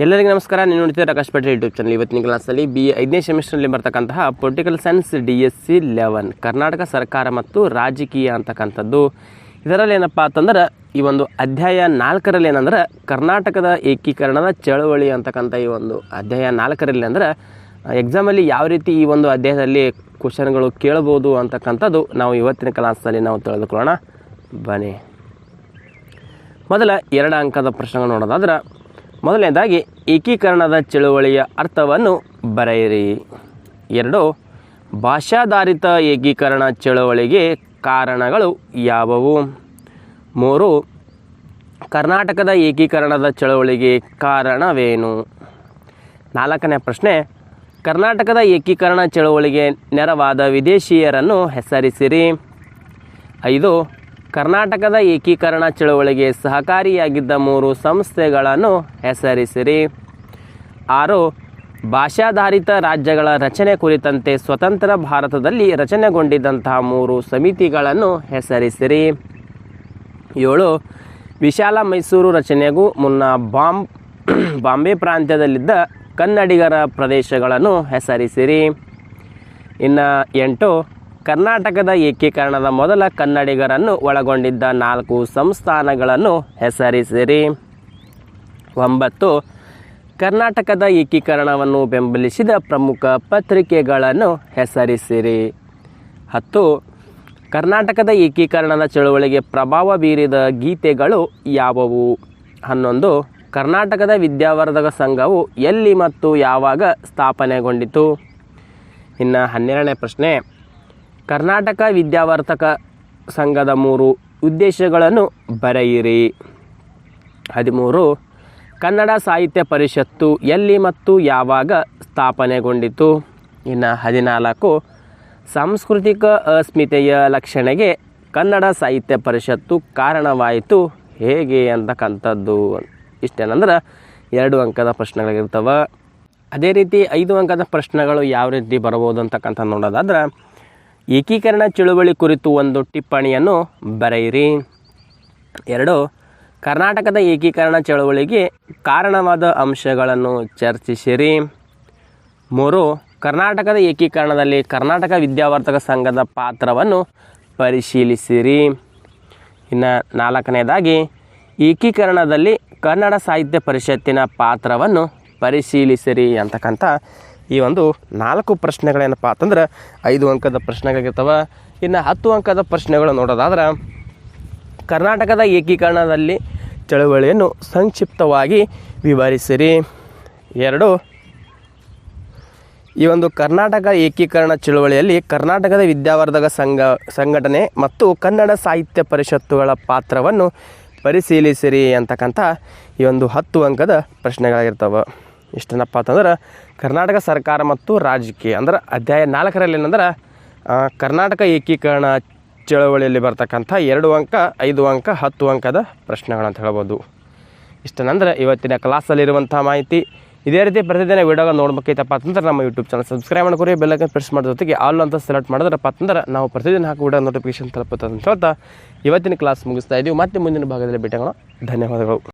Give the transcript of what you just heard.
ಎಲ್ಲರಿಗೂ ನಮಸ್ಕಾರ. ನೀವು ನೋಡ್ತಿದ್ದೀರ ಆಕಾಶ್ ಪಟೇಲ್ ಯೂಟ್ಯೂಬ್ ಚಾನಲ್. ಇವತ್ತಿನ ಕ್ಲಾಸಲ್ಲಿ ಬಿ ಐದನೇ ಸೆಮಿಸ್ಟರ್ನಲ್ಲಿ ಬರ್ತಕ್ಕಂತಹ political science D S C eleven Karnataka ಸರ್ಕಾರ ಮತ್ತು ರಾಜಕೀಯ ಅಂತಕ್ಕಂಥದ್ದು. ಇದರಲ್ಲಿ ಏನಪ್ಪ ಅಂತಂದ್ರೆ, ಈ ಒಂದು ಅಧ್ಯಾಯ ನಾಲ್ಕರಲ್ಲಿ ಏನಂದ್ರೆ, ಕರ್ನಾಟಕದ ಏಕೀಕರಣದ ಚಳವಳಿ ಅಂತಕ್ಕಂಥ ಈ ಒಂದು ಅಧ್ಯಾಯ ನಾಲ್ಕರಲ್ಲಿ ಅಂದ್ರೆ ಎಕ್ಸಾಮಲ್ಲಿ ಯಾವ ರೀತಿ ಈ ಒಂದು ಅಧ್ಯಾಯದಲ್ಲಿ ಕ್ವಶನ್ಗಳು ಕೇಳ್ಬೋದು ಅಂತಕ್ಕಂಥದ್ದು ನಾವು ಇವತ್ತಿನ ಕ್ಲಾಸಲ್ಲಿ ನಾವು ತಿಳಿದುಕೊಳ್ಳೋಣ. ಬನ್ನಿ. ಮೊದಲ ಎರಡು ಅಂಕದ ಪ್ರಶ್ನೆಗಳು ನೋಡೋದಾದ್ರೆ ಮೊದಲನೇದಾಗಿ ಏಕೀಕರಣದ ಚಳುವಳಿಯ ಅರ್ಥವನ್ನು ಬರೆಯಿರಿ. ಎರಡು, ಭಾಷಾಧಾರಿತ ಏಕೀಕರಣ ಚಳುವಳಿಗೆ ಕಾರಣಗಳು ಯಾವುವು? ಮೂರು, ಕರ್ನಾಟಕದ ಏಕೀಕರಣದ ಚಳುವಳಿಗೆ ಕಾರಣವೇನು? ನಾಲ್ಕನೇ ಪ್ರಶ್ನೆ, ಕರ್ನಾಟಕದ ಏಕೀಕರಣ ಚಳುವಳಿಗೆ ನೆರವಾದ ವಿದೇಶಿಯರನ್ನು ಹೆಸರಿಸಿರಿ. ಐದು ಕರ್ನಾಟಕದ ಏಕೀಕರಣ ಚಳುವಳಿಗೆ ಸಹಕಾರಿಯಾಗಿದ್ದ ಮೂರು ಸಂಸ್ಥೆಗಳನ್ನು ಹೆಸರಿಸಿರಿ. ಆರು, ಭಾಷಾಧಾರಿತ ರಾಜ್ಯಗಳ ರಚನೆ ಕುರಿತಂತೆ ಸ್ವತಂತ್ರ ಭಾರತದಲ್ಲಿ ರಚನೆಗೊಂಡಿದ್ದಂತಹ ಮೂರು ಸಮಿತಿಗಳನ್ನು ಹೆಸರಿಸಿರಿ. ಏಳು, ವಿಶಾಲ ಮೈಸೂರು ರಚನೆಗೂ ಮುನ್ನ ಬಾಂಬ್ ಬಾಂಬೆ ಪ್ರಾಂತ್ಯದಲ್ಲಿದ್ದ ಕನ್ನಡಿಗರ ಪ್ರದೇಶಗಳನ್ನು ಹೆಸರಿಸಿರಿ. ಇನ್ನು ಎಂಟು ಕರ್ನಾಟಕದ ಏಕೀಕರಣದ ಮೊದಲ ಕನ್ನಡಿಗರನ್ನು ಒಳಗೊಂಡಿದ್ದ ನಾಲ್ಕು ಸಂಸ್ಥಾನಗಳನ್ನು ಹೆಸರಿಸಿರಿ. ಒಂಬತ್ತು, ಕರ್ನಾಟಕದ ಏಕೀಕರಣವನ್ನು ಬೆಂಬಲಿಸಿದ ಪ್ರಮುಖ ಪತ್ರಿಕೆಗಳನ್ನು ಹೆಸರಿಸಿರಿ. ಹತ್ತು, ಕರ್ನಾಟಕದ ಏಕೀಕರಣದ ಚಳುವಳಿಗೆ ಪ್ರಭಾವ ಬೀರಿದ ಗೀತೆಗಳು ಯಾವುವು? ಹನ್ನೊಂದು, ಕರ್ನಾಟಕದ ವಿದ್ಯಾವರ್ಧಕ ಸಂಘವು ಎಲ್ಲಿ ಮತ್ತು ಯಾವಾಗ ಸ್ಥಾಪನೆಗೊಂಡಿತು? ಇನ್ನು ಹನ್ನೆರಡನೇ ಪ್ರಶ್ನೆ. ಕರ್ನಾಟಕ ವಿದ್ಯಾವರ್ತಕ ಸಂಘದ ಮೂರು ಉದ್ದೇಶಗಳನ್ನು ಬರೆಯಿರಿ. ಹದಿಮೂರು, ಕನ್ನಡ ಸಾಹಿತ್ಯ ಪರಿಷತ್ತು ಎಲ್ಲಿ ಮತ್ತು ಯಾವಾಗ ಸ್ಥಾಪನೆಗೊಂಡಿತು? ಇನ್ನು ಹದಿನಾಲ್ಕು, ಸಾಂಸ್ಕೃತಿಕ ಅಸ್ಮಿತೆಯ ಲಕ್ಷಣೆಗೆ ಕನ್ನಡ ಸಾಹಿತ್ಯ ಪರಿಷತ್ತು ಕಾರಣವಾಯಿತು. ಹೇಗೆ ಅಂತಕ್ಕಂಥದ್ದು ಇಷ್ಟೇನಂದ್ರೆ ಎರಡು ಅಂಕದ ಪ್ರಶ್ನೆಗಳಿರ್ತವೆ. ಅದೇ ರೀತಿ ಐದು ಅಂಕದ ಪ್ರಶ್ನೆಗಳು ಯಾವ ರೀತಿ ಬರ್ಬೋದು ಅಂತಕ್ಕಂಥ ನೋಡೋದಾದ್ರೆ ಏಕೀಕರಣ ಚಳುವಳಿ ಕುರಿತು ಒಂದು ಟಿಪ್ಪಣಿಯನ್ನು ಬರೆಯಿರಿ. ಎರಡು, ಕರ್ನಾಟಕದ ಏಕೀಕರಣ ಚಳುವಳಿಗೆ ಕಾರಣವಾದ ಅಂಶಗಳನ್ನು ಚರ್ಚಿಸಿರಿ. ಮೂರು, ಕರ್ನಾಟಕದ ಏಕೀಕರಣದಲ್ಲಿ ಕರ್ನಾಟಕ ವಿದ್ಯಾವರ್ತಕ ಸಂಘದ ಪಾತ್ರವನ್ನು ಪರಿಶೀಲಿಸಿರಿ. ಇನ್ನು ನಾಲ್ಕನೇದಾಗಿ, ಏಕೀಕರಣದಲ್ಲಿ ಕನ್ನಡ ಸಾಹಿತ್ಯ ಪರಿಷತ್ತಿನ ಪಾತ್ರವನ್ನು ಪರಿಶೀಲಿಸಿರಿ ಅಂತಕ್ಕಂಥ ಈ ಒಂದು ನಾಲ್ಕು ಪ್ರಶ್ನೆಗಳೇನಪ್ಪ ಅಂತಂದ್ರೆ ಐದು ಅಂಕದ ಪ್ರಶ್ನೆಗಳಿರ್ತವೆ ಇನ್ನು ಹತ್ತು ಅಂಕದ ಪ್ರಶ್ನೆಗಳು ನೋಡೋದಾದ್ರೆ, ಕರ್ನಾಟಕದ ಏಕೀಕರಣದಲ್ಲಿ ಚಳುವಳಿಯನ್ನು ಸಂಕ್ಷಿಪ್ತವಾಗಿ ವಿವರಿಸಿರಿ. ಎರಡು, ಈ ಒಂದು ಕರ್ನಾಟಕ ಏಕೀಕರಣ ಚಳುವಳಿಯಲ್ಲಿ ಕರ್ನಾಟಕದ ವಿದ್ಯಾವರ್ಧಕ ಸಂಘ, ಸಂಘಟನೆ ಮತ್ತು ಕನ್ನಡ ಸಾಹಿತ್ಯ ಪರಿಷತ್ತುಗಳ ಪಾತ್ರವನ್ನು ಪರಿಶೀಲಿಸಿರಿ ಅಂತಕ್ಕಂಥ ಈ ಒಂದು ಹತ್ತು ಅಂಕದ ಪ್ರಶ್ನೆಗಳಾಗಿರ್ತವೆ. ಇಷ್ಟೇನಪ್ಪ ಅಂತಂದ್ರೆ ಕರ್ನಾಟಕ ಸರ್ಕಾರ ಮತ್ತು ರಾಜಕೀಯ ಅಂದ್ರೆ ಅಧ್ಯಾಯ ನಾಲ್ಕರಲ್ಲಿ ಏನಂದ್ರೆ ಕರ್ನಾಟಕ ಏಕೀಕರಣ ಚಳವಳಿಯಲ್ಲಿ ಬರ್ತಕ್ಕಂಥ ಎರಡು ಅಂಕ, ಐದು ಅಂಕ, ಹತ್ತು ಅಂಕದ ಪ್ರಶ್ನೆಗಳಂತ ಹೇಳ್ಬೋದು. ಇಷ್ಟನಂದ್ರೆ ಇವತ್ತಿನ ಕ್ಲಾಸಲ್ಲಿರುವಂಥ ಮಾಹಿತಿ. ಇದೇ ರೀತಿ ಪ್ರತಿದಿನ ವೀಡಿಯೋಗಳು ನೋಡ್ಬೇಕೈತಪ್ಪ ಅಂತಂದ್ರೆ ನಮ್ಮ ಯೂಟ್ಯೂಬ್ ಚಾನಲ್ ಸಬ್ಸ್ಕ್ರೈಬ್ ಮಾಡ್ಕೊರಿ ಬೆಲ್ಲಕ್ಕೆ ಪ್ರೆಸ್ ಮಾಡೋ ಜೊತೆಗೆ ಆಲ್ ಅಂತ ಸೆಲೆಕ್ಟ್ ಮಾಡಿದ್ರಪ್ಪ ಅಂತಂದ್ರೆ ನಾವು ಪ್ರತಿದಿನ ಹಾಕೋ ವಿಡಿಯೋ ನೋಟಿಫಿಕೇಶನ್ ತಲುಪುತ್ತೆ ಅಂತ ಹೇಳ್ತಾ ಇವತ್ತಿನ ಕ್ಲಾಸ್ ಮುಗಿಸ್ತಾ ಇದ್ದೀವಿ ಮತ್ತೆ ಮುಂದಿನ ಭಾಗದಲ್ಲಿ ಭೇಟಿಯಾಗೋಣ. ಧನ್ಯವಾದಗಳು.